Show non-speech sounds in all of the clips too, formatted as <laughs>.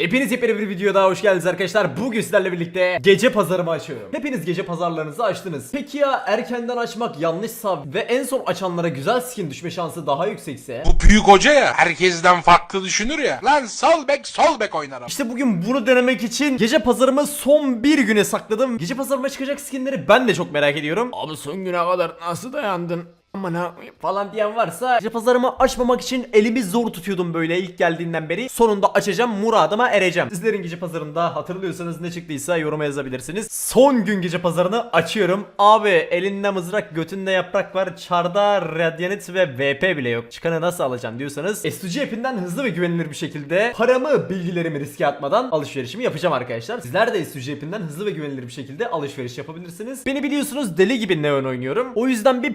Hepiniz yepyeni bir videoya daha hoş geldiniz arkadaşlar. Bugün sizlerle birlikte gece pazarımı açıyorum. Hepiniz gece pazarlarınızı açtınız. Peki ya erkenden açmak yanlışsa ve en son açanlara güzel skin düşme şansı daha yüksekse? Bu büyük hoca ya herkesten farklı düşünür ya. Lan sol bek sol bek oynarım. İşte bugün bunu denemek için gece pazarımı son bir güne sakladım. Gece pazarıma çıkacak skinleri ben de çok merak ediyorum. Abi son güne kadar nasıl dayandın? Aman ha falan diyen varsa pazarımı açmamak için elimi zor tutuyordum böyle ilk geldiğinden beri. Sonunda açacağım muradıma ereceğim. Sizlerin gece pazarında hatırlıyorsanız ne çıktıysa yoruma yazabilirsiniz. Son gün gece pazarını açıyorum. Abi elinde mızrak götünde yaprak var. Çarda radyanit ve VP bile yok. Çıkanı nasıl alacağım diyorsanız S2G app'inden hızlı ve güvenilir bir şekilde paramı bilgilerimi riske atmadan alışverişimi yapacağım arkadaşlar. Sizler de S2G app'inden hızlı ve güvenilir bir şekilde alışveriş yapabilirsiniz. Beni biliyorsunuz deli gibi neon oynuyorum. O yüzden bir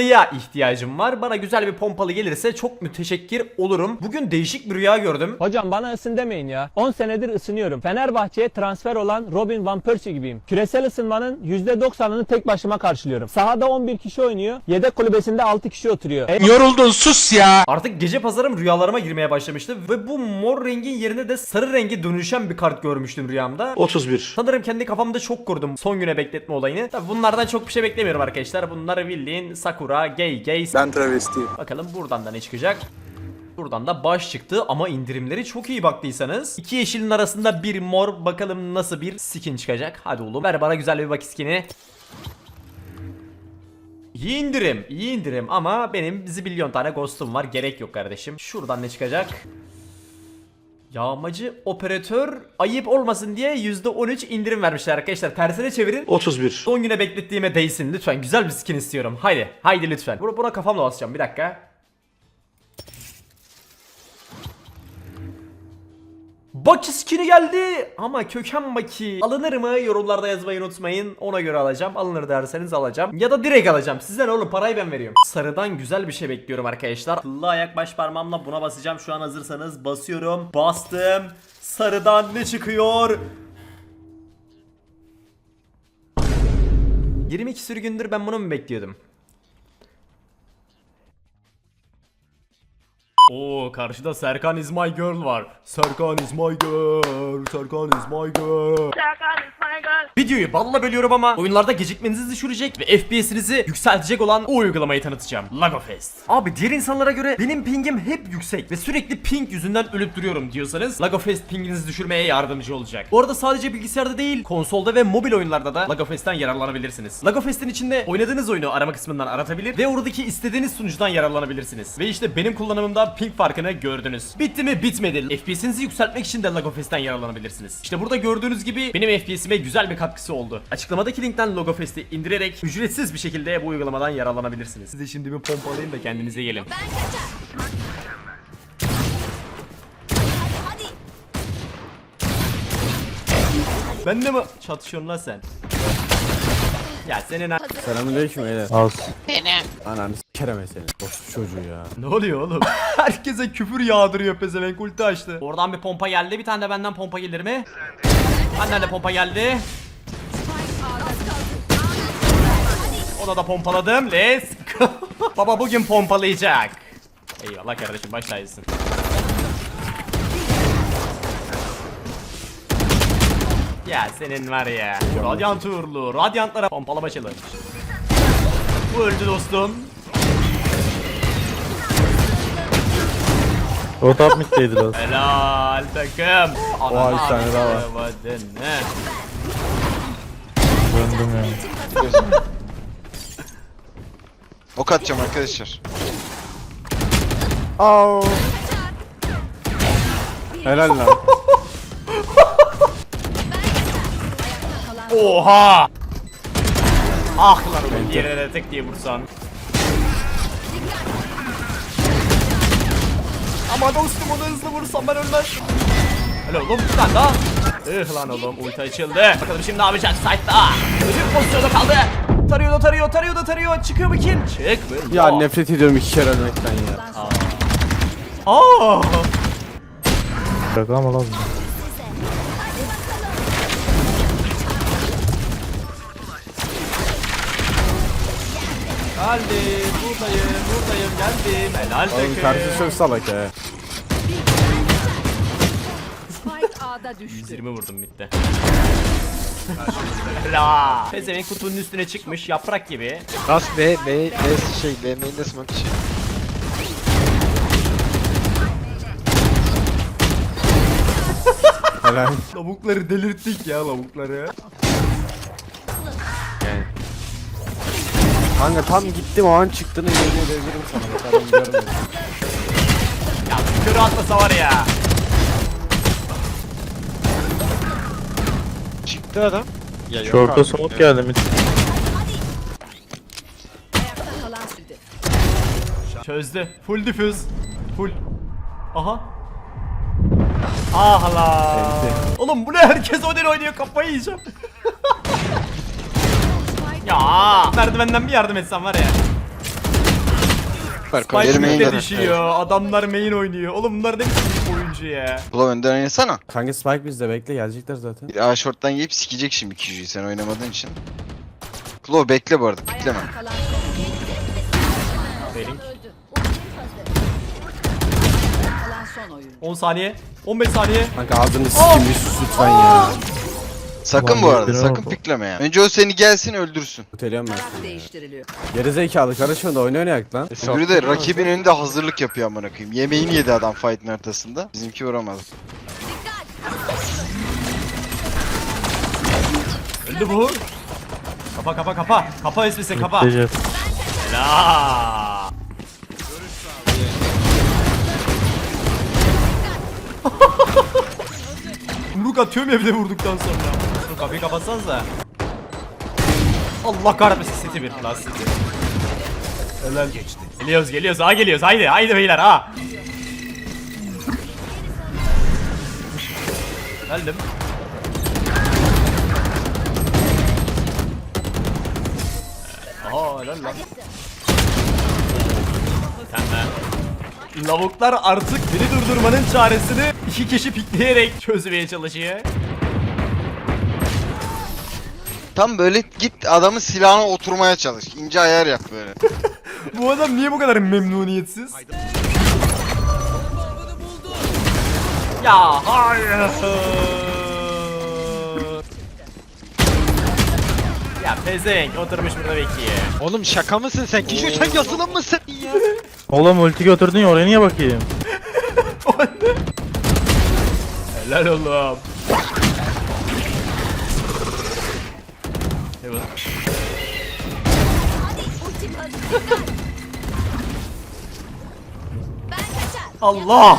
pompalıya ihtiyacım var. Bana güzel bir pompalı gelirse çok müteşekkir olurum. Bugün değişik bir rüya gördüm. Hocam bana ısın demeyin ya. 10 senedir ısınıyorum. Fenerbahçe'ye transfer olan Robin Van Persie gibiyim. Küresel ısınmanın %90'ını tek başıma karşılıyorum. Sahada 11 kişi oynuyor. Yedek kulübesinde 6 kişi oturuyor. E, Yoruldun sus ya. Artık gece pazarım rüyalarıma girmeye başlamıştı ve bu mor rengin yerine de sarı rengi dönüşen bir kart görmüştüm rüyamda. 31. Sanırım kendi kafamda çok kurdum son güne bekletme olayını. Tabi bunlardan çok bir şey beklemiyorum arkadaşlar. Bunlar bildiğin Sakura, Gay Gay. Ben travestiyim. Bakalım buradan da ne çıkacak? Buradan da baş çıktı ama indirimleri çok iyi baktıysanız. İki yeşilin arasında bir mor bakalım nasıl bir skin çıkacak. Hadi oğlum ver bana güzel bir bak skini. İyi indirim, iyi indirim ama benim zibilyon tane ghostum var. Gerek yok kardeşim. Şuradan ne çıkacak? Yağmacı operatör ayıp olmasın diye %13 indirim vermişler arkadaşlar. Tersine çevirin. 31. Son güne beklettiğime değsin lütfen. Güzel bir skin istiyorum. Haydi. Haydi lütfen. Buna, buna kafamla basacağım. Bir dakika. Baki skin'i geldi. Ama köken Baki. Alınır mı? Yorumlarda yazmayı unutmayın. Ona göre alacağım. Alınır derseniz alacağım. Ya da direkt alacağım. Sizden oğlum parayı ben veriyorum. Sarıdan güzel bir şey bekliyorum arkadaşlar. Kıllı ayak baş parmağımla buna basacağım. Şu an hazırsanız basıyorum. Bastım. Sarıdan ne çıkıyor? 22 sürgündür ben bunu mu bekliyordum? Oo karşıda Serkan is my girl var. Serkan is my girl. Serkan is my girl. Videoyu balla bölüyorum ama oyunlarda gecikmenizi düşürecek ve FPS'inizi yükseltecek olan o uygulamayı tanıtacağım. Lagofest. Abi diğer insanlara göre benim pingim hep yüksek ve sürekli ping yüzünden ölüp duruyorum diyorsanız Lagofest pinginizi düşürmeye yardımcı olacak. Bu arada sadece bilgisayarda değil konsolda ve mobil oyunlarda da Lagofest'ten yararlanabilirsiniz. Lagofest'in içinde oynadığınız oyunu arama kısmından aratabilir ve oradaki istediğiniz sunucudan yararlanabilirsiniz. Ve işte benim kullanımımda ping farkını gördünüz. Bitti mi bitmedi. FPS'inizi yükseltmek için de Lagofest'ten yararlanabilirsiniz. İşte burada gördüğünüz gibi benim FPS'ime güzel bir katkısı oldu. Açıklamadaki linkten Logofest'i indirerek ücretsiz bir şekilde bu uygulamadan yararlanabilirsiniz. Size şimdi bir pompalayayım da kendinize gelin. Ben de mi çatışıyorsun lan sen? Ya senin Selamünaleyküm beyler. Az. Benim. Ananı s**kereme seni. Dost çocuğu ya. Ne oluyor oğlum? <laughs> Herkese küfür yağdırıyor pezevenk ulti açtı. Oradan bir pompa geldi. Bir tane de benden pompa gelir mi? Benden de pompa geldi. Ona da pompaladım. Let's go. <laughs> Baba bugün pompalayacak. Eyvallah kardeşim baş tacısın. Ya senin var ya. Radyant uğurlu. Radyantlara pompalama challenge. Bu öldü dostum. Rot up mid'deydi biraz. Helal takım. Oha, bir tane daha var. Döndüm ya. <laughs> Ok atacağım arkadaşlar. Au. Helal lan. Oha! Ah lan yere de tek diye vursan. Ama dostum onu hızlı vursam ben ölmez. Helal oğlum bir tane daha. Ih lan oğlum ulti açıldı. Bakalım şimdi ne yapacak site'da. Ödül pozisyonda kaldı. Tarıyor da tarıyor tarıyor da tarıyor. Çıkıyor mu kim? Çıkmıyor. Ya nefret ediyorum iki kere ölmekten ya. Aa! Şaka ama lan. Geldim buradayım buradayım geldim. Helal Oğlum takım. karşı çok salak. Spike A'da düştü. 120 vurdum bitti. La. Pezevenk kutunun üstüne çıkmış yaprak gibi. Ras B, B, B şey, B main'de smoke içi. Helal. Lavukları delirttik ya lavukları. Kanka tam gittim o an çıktığını yemin edebilirim sana. Görmedi. Ya körü atlasa var ya. Çıktı adam. Ya yok abi. smoke geldi mi? Çözdü. Full difüz. Full. Aha. Ah la. Oğlum bu ne herkes Odin oynuyor kafayı yiyeceğim. <laughs> ya merdivenden bir yardım etsem var ya. Süper, Spike main'de. düşüyor. Adamlar main oynuyor. Oğlum bunlar ne biçim bir oyuncu ya. Ulan önden oynasana. Kanka Spike bizde bekle gelecekler zaten. A short'tan gelip sikecek şimdi Kiju'yu sen oynamadığın için. Claw bekle bu arada son oyun. 10 saniye. 15 saniye. Kanka ağzını sikim bir sus lütfen ya. Sakın Ulan bu arada sakın pikleme ya. Önce o seni gelsin öldürsün. Öteliyorum ben Taraf seni değiştiriliyor. Gerizekalı karışma da oyun oynayak lan. Öbürü de rakibin önünde hazırlık yapıyor amına koyayım. Yemeğini yedi adam fight'ın ortasında. Bizimki vuramadı. Öldü bu. Kapa kapa kapa. Kapa esmesi kapa. Diyeceğiz. La. Atıyorum evde vurduktan sonra. Dur kapıyı kapatsanıza. Allah kahretmesin seti bir lan seti. Helal geçti. Geliyoruz geliyoruz ha geliyoruz haydi haydi beyler ha. Geldim. Aha helal lan. Lavuklar artık beni durdurmanın çaresini iki kişi pikleyerek çözmeye çalışıyor. Tam böyle git adamın silahına oturmaya çalış. İnce ayar yap böyle. <laughs> Bu adam niye bu kadar memnuniyetsiz? Ya hayır. Ya pezevenk oturmuş burada bekliyor. Oğlum şaka mısın sen? Kişi sen yazılım mısın ya? Oğlum ulti götürdün ya oraya niye bakayım? Helal oğlum. Allah!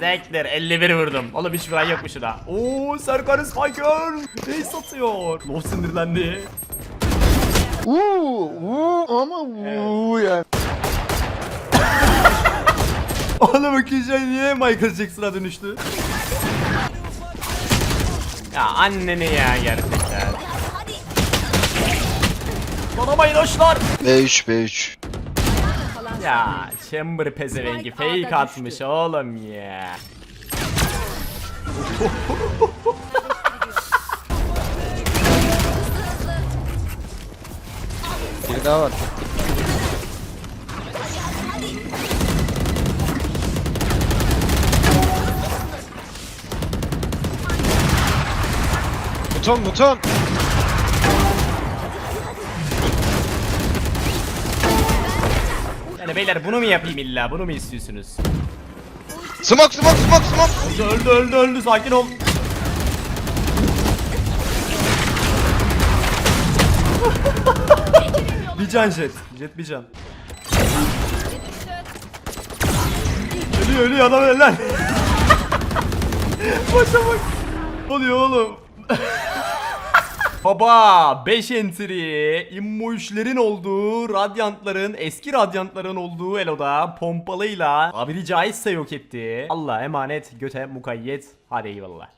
Ya Zekler 51 vurdum. Oğlum hiç vuran yok mu şuna? Oo Serkan Spiker! Ne satıyor? Love sinirlendi. Uuu uuu ama uuu yani. <laughs> Oğlum o kişi niye Michael Jackson'a dönüştü? Ya anneni ya gerçekten. Banamayın hoşlar. B3 B3. Ya Chamber pezevengi fake atmış oğlum ya. Biri daha var. Muton muton. Yani beyler bunu mu yapayım illa bunu mu istiyorsunuz? Smoke smoke smoke smoke. Öldü öldü öldü öldü sakin ol. bir can jet. Jet bir can. Ölüyor ölüyor adam eller. <laughs> Başa bak. Ne oluyor oğlum? <laughs> Baba 5 entry immoşlerin olduğu radyantların eski radyantların olduğu eloda pompalıyla tabiri caizse yok etti. Allah emanet göte mukayyet hadi eyvallah.